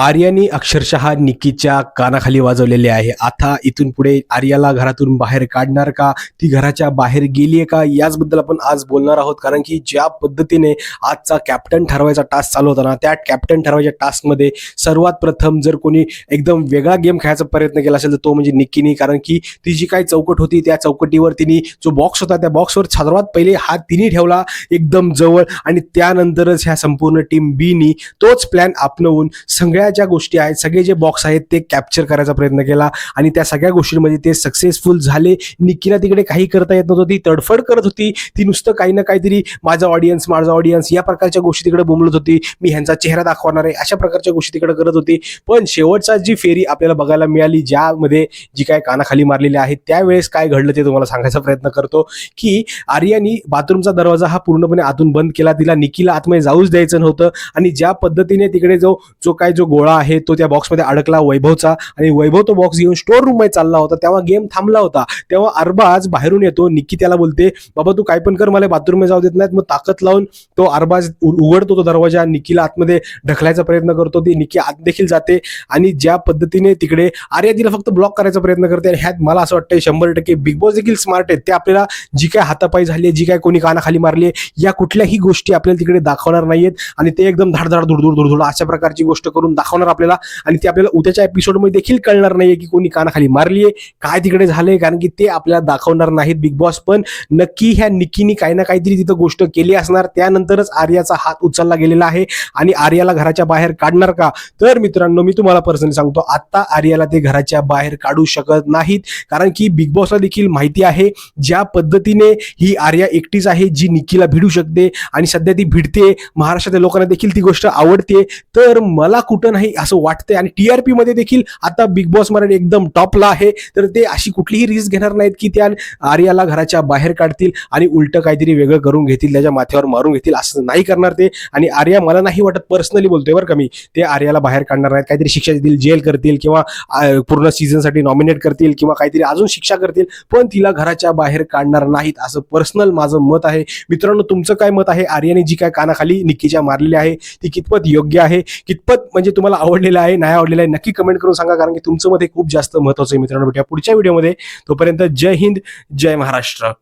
आर्यानी अक्षरशः निकीच्या कानाखाली वाजवलेले आहे. आता इथून पुढे आर्याला घरातून बाहेर काढणार का? ती घराच्या बाहेर गेलीये का? याचबद्दल आपण आज बोलणार आहोत. कारण की ज्या पद्धतीने आजचा कॅप्टन ठरवायचा टास्क चालू होता ना त्या कॅप्टन ठरवायच्या टास्कमध्ये सर्वात प्रथम जर कोणी एकदम वेगळा गेम खेळायचा प्रयत्न केला असेल तर तो म्हणजे निक्कीनी कारण की ती जी काही चौकट होती त्या चौकटीवर तिने जो बॉक्स होता त्या बॉक्सवर सर्वात पहिले हात तिने ठेवला एकदम जवळ. आणि त्यानंतरच ह्या संपूर्ण टीम बीनी तोच प्लॅन आपणवून सगळ्या ज्या गोष्टी आहेत. सगळे जे बॉक्स आहेत ते कॅप्चर करायचा प्रयत्न केला आणि त्या सगळ्या गोष्टींमध्ये ते सक्सेसफुल झाले. निकीला तिकडे काही करता येत नव्हतं. ती तडफड करत होती. ती नुसतं काही ना काहीतरी माझा ऑडियन्स माझा ऑडियन्स या प्रकारच्या गोष्टी तिकडे बोंबलत होती. मी ह्यांचा चेहरा दाखवणार आहे. अशा प्रकारच्या गोष्टी तिकडे करत होती. पण शेवटचा जी फेरी आपल्याला बघायला मिळाली ज्यामध्ये जी काय कानाखाली मारलेली आहे त्यावेळेस काय घडलं ते तुम्हाला सांगायचा प्रयत्न करतो की आर्यानी बाथरूमचा दरवाजा हा पूर्णपणे आतून बंद केला. तिला निकीला आतमध्ये जाऊच द्यायचं नव्हतं. आणि ज्या पद्धतीने तिकडे जो जो काय जो गोळा आहे तो त्या बॉक्समध्ये अडकला वैभवचा. आणि वैभव तो बॉक्स घेऊन स्टोर रूममध्ये चालला होता. तेव्हा गेम थांबला होता. तेव्हा अरबाज बाहेरून येतो. निक्की त्याला बोलते बाबा तू काय पण कर मला बाथरूममध्ये जाऊ देत नाहीत. मग ताकद लावून तो अरबाज उ- उघडतो तो दरवाजा. निकीला आतमध्ये ढकलायचा प्रयत्न करतो ती. निकी आत देखील जाते. आणि ज्या पद्धतीने तिकडे आर्या तिला फक्त ब्लॉक करायचा प्रयत्न करते. आणि ह्यात मला असं वाटतं शंभर टक्के बिग बॉस देखील स्मार्ट आहेत. ते आपल्याला जी काय हातापाई झाली जी काय कोणी कानाखाली मारली आहे, या कुठल्याही गोष्टी आपल्याला तिकडे दाखवणार नाहीयेत. आणि ते एकदम धाडधाड धुडधुड धुडधुड अशा प्रकारची गोष्ट करून दाखवणार आपल्याला. आणि ते आपल्याला उद्याच्या एपिसोडमध्ये देखील कळणार नाहीये की कोणी कानाखाली मारली आहे काय तिकडे झालंय कारण की ते आपल्याला दाखवणार नाहीत बिग बॉस. पण नक्की ह्या निकीनी काही ना काहीतरी तिथं गोष्ट केली असणार. त्यानंतरच आर्याचा हात उचलला गेलेला आहे. आणि आर्याला घराच्या बाहेर काढणार का? तर मित्रांनो मी तुम्हाला पर्सनली सांगतो आत्ता आर्याला ते घराच्या बाहेर काढू शकत नाहीत. कारण की बिग बॉसला देखील माहिती आहे ज्या पद्धतीने ही आर्या एकटीच आहे जी निकीला भिडू शकते. आणि सध्या ती भिडते महाराष्ट्रातील लोकांना देखील ती गोष्ट आवडते तर मला कुठं नाही असं वाटतंय. आणि टीआरपी मध्ये देखील आता बिग बॉस मराठी एकदम टॉपला आहे. तर ते अशी कुठलीही रिस्क घेणार नाहीत की त्या आर्याला घराच्या बाहेर काढतील आणि उलट काहीतरी वेगळं करून घेतील त्याच्या माथ्यावर मारून घेतील असं नाही करणार ते. आणि आर्या मला नाही वाटत पर्सनली बोलतोय बरं का मी. ते आर्याला बाहेर काढणार नाहीत. काहीतरी शिक्षा देतील जेल करतील किंवा पूर्ण सीझनसाठी नॉमिनेट करतील किंवा काहीतरी अजून शिक्षा करतील पण तिला घराच्या बाहेर काढणार नाहीत असं पर्सनल माझं मत आहे. मित्रांनो तुमचं काय मत आहे? आर्याने जी काय कानाखाली निक्कीच्या मारलेली आहे ती कितपत योग्य आहे? कितपत म्हणजे तुम्हाला आवडलेलं आहे नाही आवडलेला आहे नक्की कमेंट करून सांगा कारण की तुमचं मध्ये खूप जास्त महत्वाचं आहे मित्रांनो. भेटूया पुढच्या व्हिडिओमध्ये तोपर्यंत जय हिंद जय महाराष्ट्र.